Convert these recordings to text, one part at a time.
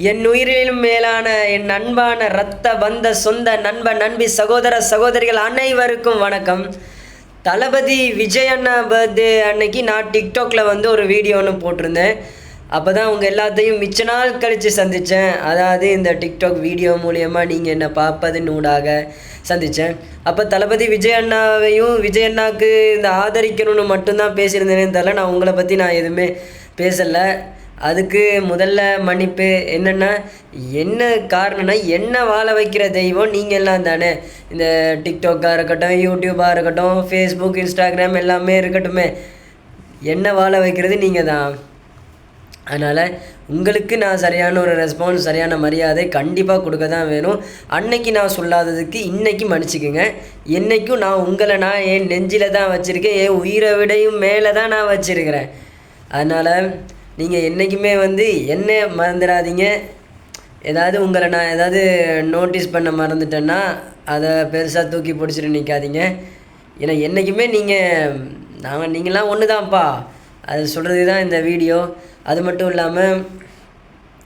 என் உயிரிலும் மேலான என் அன்பான இரத்த பந்த சொந்த நண்ப நண்பி சகோதர சகோதரிகள் அனைவருக்கும் வணக்கம். தளபதி விஜய் அண்ணா பர்த்டே அன்னைக்கு நான் டிக்டாக்ல வந்து ஒரு வீடியோ ஒன்று போட்டிருந்தேன். அப்போ தான் உங்கள் எல்லாத்தையும் மிச்ச நாள் கழித்து சந்தித்தேன் அதாவது இந்த டிக்டாக் வீடியோ மூலியமாக நீங்கள் என்னை பார்ப்பதன் ஊடாக சந்தித்தேன் அப்போ தளபதி விஜய் அண்ணாவையும் விஜய் அண்ணாவுக்கு இந்த ஆதரிக்கணும்னு மட்டும்தான் பேசியிருந்தேனே தவிர நான் உங்களை பற்றி நான் எதுவுமே பேசலை. அதுக்கு முதல்ல மன்னிப்பு என்னென்னா என்ன காரணம்னா என்ன வாழ வைக்கிற தெய்வம் நீங்கள் எல்லாம் தானே. இந்த டிக்டாக்காக இருக்கட்டும் யூடியூப்பாக இருக்கட்டும் ஃபேஸ்புக் இன்ஸ்டாகிராம் எல்லாமே இருக்கட்டுமே. என்ன வாழ வைக்கிறது நீங்கள் தான். அதனால் உங்களுக்கு நான் சரியான ஒரு ரெஸ்பான்ஸ் சரியான மரியாதை கண்டிப்பாக கொடுக்க தான் வேணும். அன்னைக்கு நான் சொல்லாததுக்கு இன்றைக்கி மன்னிச்சுக்குங்க. என்னைக்கும் நான் உங்களை நான் என் நெஞ்சில் தான் வச்சுருக்கேன். என் உயிரை விடையும் மேலே தான் நான் வச்சுருக்கிறேன். அதனால் நீங்கள் என்றைக்குமே வந்து என்ன மறந்துடாதீங்க. ஏதாவது உங்களை நான் ஏதாவது நோட்டீஸ் பண்ண மறந்துட்டேன்னா அதை பெருசாக தூக்கி பிடிச்சிட்டு நிற்காதீங்க ஏன்னா என்றைக்குமே நீங்கள் நாங்கள் நீங்களாம் ஒன்று தான்ப்பா அது சொல்கிறது தான் இந்த வீடியோ அது மட்டும் இல்லாமல்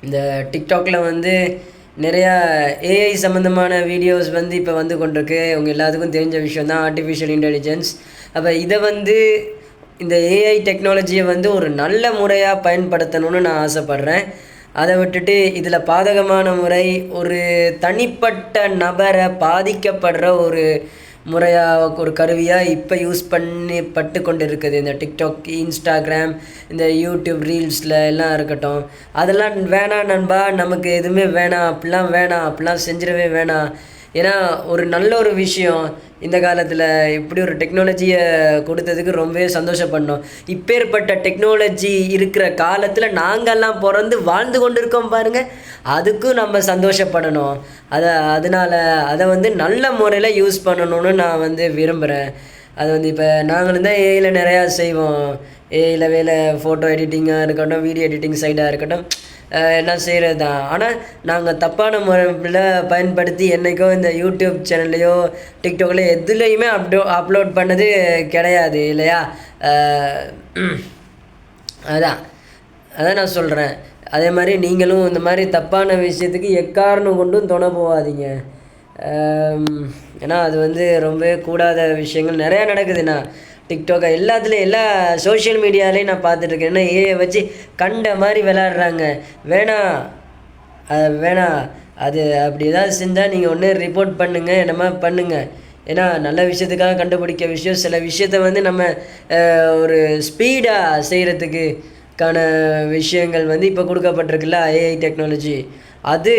இந்த டிக்டாக்கில் வந்து நிறையா ஏஐ சம்மந்தமான வீடியோஸ் வந்து இப்போ வந்து கொண்டிருக்கு. உங்கள் எல்லாத்துக்கும் தெரிஞ்ச விஷயம் தான் ஆர்டிஃபிஷியல் இன்டெலிஜென்ஸ் அப்போ இதை வந்து இந்த ஏஐ டெக்னாலஜியை வந்து ஒரு நல்ல முறையாக பயன்படுத்தணும்னு நான் ஆசைப்பட்றேன். அதை விட்டுட்டு இதில் பாதகமான முறை ஒரு தனிப்பட்ட நபரை பாதிக்கப்படுற ஒரு முறையாக ஒரு கருவியாக இப்போ யூஸ் பண்ணி பட்டு கொண்டு இருக்குது இந்த டிக்டாக் இன்ஸ்டாகிராம் இந்த யூடியூப் ரீல்ஸில் எல்லாம் இருக்கட்டும். அதெல்லாம் வேணாம் நண்பா நமக்கு எதுவுமே வேணாம் அப்படிலாம் வேணாம் அப்படிலாம் செஞ்சிடவே வேணாம். ஏன்னா ஒரு நல்ல ஒரு விஷயம் இந்த காலத்தில் இப்படி ஒரு டெக்னாலஜியை கொடுத்ததுக்கு ரொம்பவே சந்தோஷப்படணும். இப்பேற்பட்ட டெக்னாலஜி இருக்கிற காலத்தில் நாங்கள்லாம் பிறந்து வாழ்ந்து கொண்டு இருக்கோம் பாருங்கள் அதுக்கும் நம்ம சந்தோஷப்படணும். அதை அதனால் அதை வந்து நல்ல முறையில் யூஸ் பண்ணணும்னு நான் வந்து விரும்புகிறேன் அது வந்து இப்போ நாங்களும் தான் ஏஐயில் நிறையா செய்வோம். ஏஐயில் வேலை ஃபோட்டோ எடிட்டிங்காக இருக்கட்டும் வீடியோ எடிட்டிங் சைடாக இருக்கட்டும். எல்லாம் செய்கிறது தான் ஆனால் நாங்கள் தப்பான முறையில் பயன்படுத்தி என்றைக்கோ இந்த யூடியூப் சேனல்லையோ டிக்டாக்லையோ எதுலேயுமே அப்டோ அப்லோட் பண்ணது கிடையாது இல்லையா? அதான். அதான் நான் சொல்கிறேன் அதே மாதிரி நீங்களும் இந்த மாதிரி தப்பான விஷயத்துக்கு எக்காரணம் கொண்டும் துணை போகாதீங்க. ஏன்னா அது வந்து ரொம்பவே கூடாத விஷயங்கள். நிறையா நடக்குதுண்ணா. டிக்டாக் எல்லாத்துலேயும் எல்லா சோஷியல் மீடியாலேயும் நான் பார்த்துட்ருக்கேன் ஏன்னா ஏஐ வச்சு கண்ட மாதிரி விளாட்றாங்க வேணாம் அது வேணாம் அது அப்படி ஏதாவது செஞ்சால் நீங்கள் ஒன்று ரிப்போர்ட் பண்ணுங்கள் என்னமா பண்ணுங்கள் ஏன்னா நல்ல விஷயத்துக்காக கண்டுபிடிக்க விஷயம். சில விஷயத்த வந்து நம்ம ஒரு ஸ்பீடாக செய்கிறதுக்கு கான விஷயங்கள் வந்து இப்போ கொடுக்கப்பட்டிருக்குல்ல ஏஐ டெக்னாலஜி அது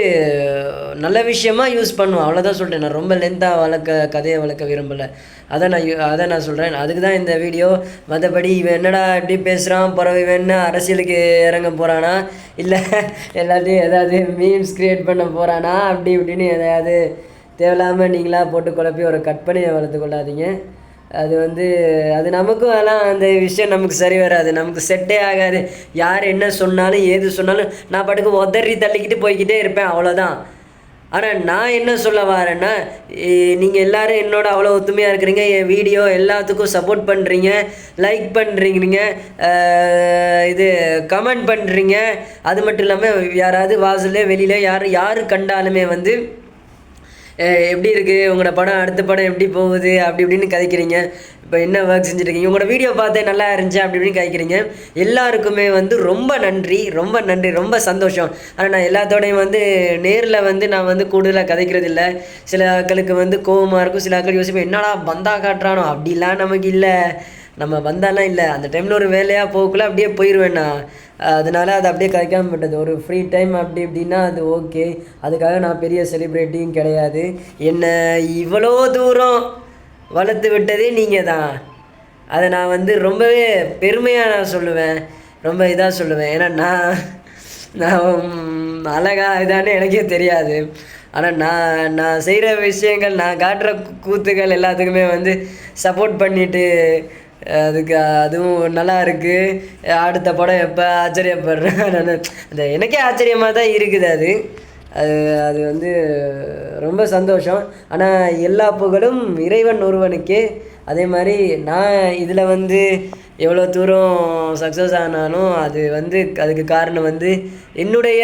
நல்ல விஷயமா யூஸ் பண்ணுவோம் அவ்வளோதான் சொல்கிறேன் நான் ரொம்ப லென்த்தாக வளர்க்க கதையை வளர்க்க விரும்பலை. அதை நான் யூ- அதை நான் சொல்கிறேன் அதுக்கு தான் இந்த வீடியோ மற்றபடி இவன் என்னடா இப்படி பேசுகிறான் பிறகு இவன் என்ன அரசியலுக்கு இறங்க போகிறானா இல்லை எல்லாத்தையும் ஏதாவது மீம்ஸ் க்ரியேட் பண்ண போகிறானா அப்படி இப்படின்னு எதாவது தேவையில்லாமல் நீங்களாக போட்டு குழப்பி ஒரு கற்பனையை வளர்த்து கொள்ளாதீங்க. அது வந்து அது நமக்கும் அதெல்லாம் அந்த விஷயம் நமக்கு சரி வராது. நமக்கு செட்டே ஆகாது. யார் என்ன சொன்னாலும் ஏது சொன்னாலும் நான் பாட்டுக்கு உதறி தள்ளிக்கிட்டு போய்க்கிட்டே இருப்பேன் அவ்வளோதான் ஆனால் நான் என்ன சொல்ல வரேன்னா நீங்கள் எல்லோரும் என்னோட அவ்வளோ ஒத்துமையாக இருக்கிறீங்க. என் வீடியோ எல்லாத்துக்கும் சப்போர்ட் பண்ணுறீங்க லைக் பண்ணுறீங்க இது கமெண்ட் பண்ணுறீங்க அது மட்டும் இல்லாமல் யாராவது வாசல்லே வெளியில் யார் யார் கண்டாலுமே வந்து எப்படி இருக்குது உங்களோட படம் அடுத்த படம் எப்படி போகுது? அப்படி இப்படின்னு கதைக்கிறீங்க. இப்போ என்ன ஒர்க் செஞ்சுருக்கீங்க உங்களோட வீடியோ பார்த்தேன் நல்லா இருந்துச்சு அப்படி இப்படின்னு கதைக்கிறீங்க. எல்லாருக்குமே வந்து ரொம்ப நன்றி ரொம்ப நன்றி ரொம்ப சந்தோஷம். ஆனால் நான் எல்லாத்தோடையும் வந்து நேரில் வந்து நான் வந்து கூடுதலாக கதைக்கிறது இல்லை. சில ஆக்களுக்கு வந்து கோவமாக இருக்கும் சில ஆட்கள் யோசிப்பேன் என்னடா பந்தா காட்டுறானோ? அப்படிலாம் நமக்கு இல்லை. நம்ம வந்தாலாம் இல்லை. அந்த டைமில் ஒரு வேலையாக போகக்குள்ள அப்படியே போயிடுவேண்ணா அதனால அது அப்படியே கதைக்காம பட்டது ஒரு ஃப்ரீ டைம் அப்படி இப்படின்னா அது ஓகே அதுக்காக நான் பெரிய செலிப்ரிட்டியும் கிடையாது. என்னை இவ்வளோ தூரம் வளர்த்து விட்டதே நீங்கள் தான் அதை நான் வந்து ரொம்பவே பெருமையாக நான் சொல்லுவேன். ரொம்ப இதாக சொல்லுவேன். ஏன்னா நான் நான் அழகா இதானே எனக்கே தெரியாது. ஆனால் நான் நான் செய்கிற விஷயங்கள் நான் காட்டுற கூத்துகள் எல்லாத்துக்குமே வந்து சப்போர்ட் பண்ணிவிட்டு அதுக்கு அதுவும் நல்லா இருக்குது அடுத்த படம் எப்போ ஆச்சரியப்படுறேன் நான். அந்த எனக்கே ஆச்சரியமாக தான் இருக்குது அது. அது அது வந்து ரொம்ப சந்தோஷம். ஆனால் எல்லா புகழும் இறைவன் ஒருவனுக்கே. அதே மாதிரி நான் இதில் வந்து எவ்வளோ தூரம் சக்ஸஸ் ஆனாலும் அது வந்து அதுக்கு காரணம் வந்து என்னுடைய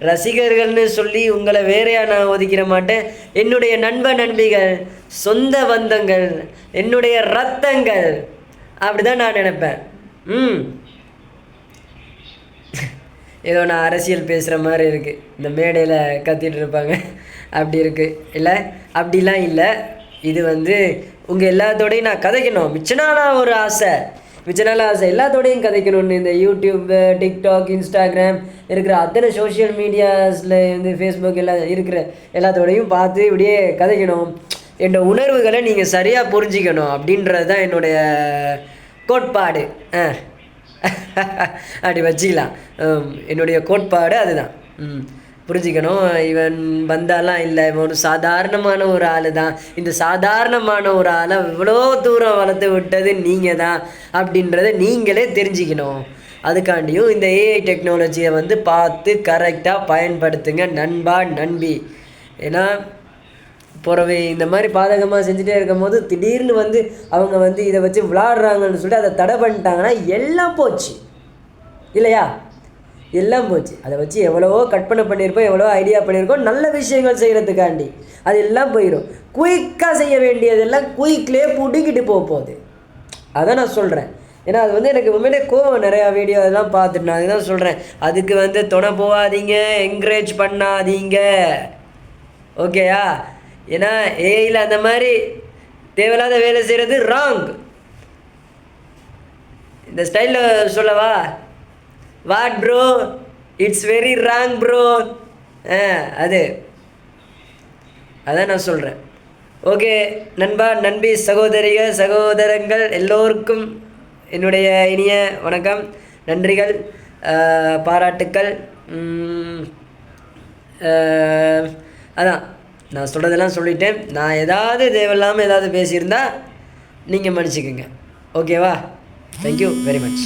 ரசிகர்கள்னு சொல்லி உங்களை வேறையா நான் ஒதுக்கிட மாட்டேன். என்னுடைய நண்ப நண்பிகள் சொந்த பந்தங்கள் என்னுடைய ரத்தங்கள். அப்படி தான் நான் நினைப்பேன். ம். ஏதோ நான் அரசியல் பேசுகிற மாதிரி இருக்குது இந்த மேடையில் கத்திட்டு இருப்பாங்க. அப்படி இருக்குது இல்லை அப்படிலாம் இல்லை. இது வந்து உங்கள் எல்லாத்தோடையும் நான் கதைக்கணும். மிச்சனா நான் ஒரு ஆசை. மிச்ச ஆசை எல்லாத்தோடையும் கதைக்கணும்னு இந்த யூடியூப்பு டிக்டாக் இன்ஸ்டாகிராம் இருக்கிற அத்தனை சோஷியல் மீடியாஸில் வந்து ஃபேஸ்புக் எல்லாம் இருக்கிற எல்லாத்தோடையும் பார்த்து இப்படியே கதைக்கணும். என்னோட உணர்வுகளை நீங்கள் சரியாக புரிஞ்சிக்கணும் அப்படின்றது தான் என்னுடைய கோட்பாடு. ஆ. அப்படி வச்சுக்கலாம். என்னுடைய கோட்பாடு அதுதான். ம். புரிஞ்சுக்கணும். இவன் வந்தாலாம் இல்லை. இவன் ஒரு சாதாரணமான ஒரு ஆள் தான் இந்த சாதாரணமான ஒரு ஆளை இவ்வளோ தூரம் வளர்த்து விட்டது நீங்கள் தான் அப்படின்றத நீங்களே தெரிஞ்சுக்கணும். அதுக்காண்டியும் இந்த ஏஐ டெக்னாலஜியை வந்து பார்த்து கரெக்டாக பயன்படுத்துங்க நண்பா நண்பி. ஏன்னா பிறவை இந்த மாதிரி பாதகமாக செஞ்சுட்டே இருக்கும் போது திடீர்னு வந்து அவங்க வந்து இதை வச்சு விளாடுறாங்கன்னு சொல்லிட்டு அதை தடை பண்ணிட்டாங்கன்னா எல்லாம் போச்சு. இல்லையா? எல்லாம் போச்சு. அதை வச்சு எவ்வளவோ கற்பனை பண்ணியிருப்போம் எவ்வளவோ ஐடியா பண்ணியிருக்கோம் நல்ல விஷயங்கள் செய்கிறதுக்காண்டி அது எல்லாம் போயிடும் குயிக்காக செய்ய வேண்டியதெல்லாம் குயிக்லேயே பிடுங்கிட்டு போக போகுது. அதான் நான் சொல்கிறேன் ஏன்னா அது வந்து எனக்கு உண்மையிலே கோவம் நிறையா வீடியோ அதெல்லாம் பார்த்துட்டு நான் அதுதான் சொல்கிறேன் அதுக்கு வந்து துணை போகாதீங்க என்கரேஜ் பண்ணாதீங்க. ஓகேயா ஏன்னா ஏஐயில் அந்த மாதிரி தேவையில்லாத வேலை செய்கிறது ராங் இந்த ஸ்டைலில் சொல்லவா? What bro it's very wrong bro ஆ அது. அதான் நான் சொல்கிறேன் ஓகே நண்பா நண்பி சகோதரிகள் சகோதரங்கள் எல்லோருக்கும் என்னுடைய இனிய வணக்கம் நன்றிகள் பாராட்டுக்கள் அதான் நான் சொல்கிறதெல்லாம் சொல்லிட்டேன். நான் ஏதாவது தேவையில்லாமல் ஏதாவது பேசியிருந்தால் நீங்கள் மன்னிச்சுக்கோங்க. ஓகேவா தேங்க்யூ வெரி மச்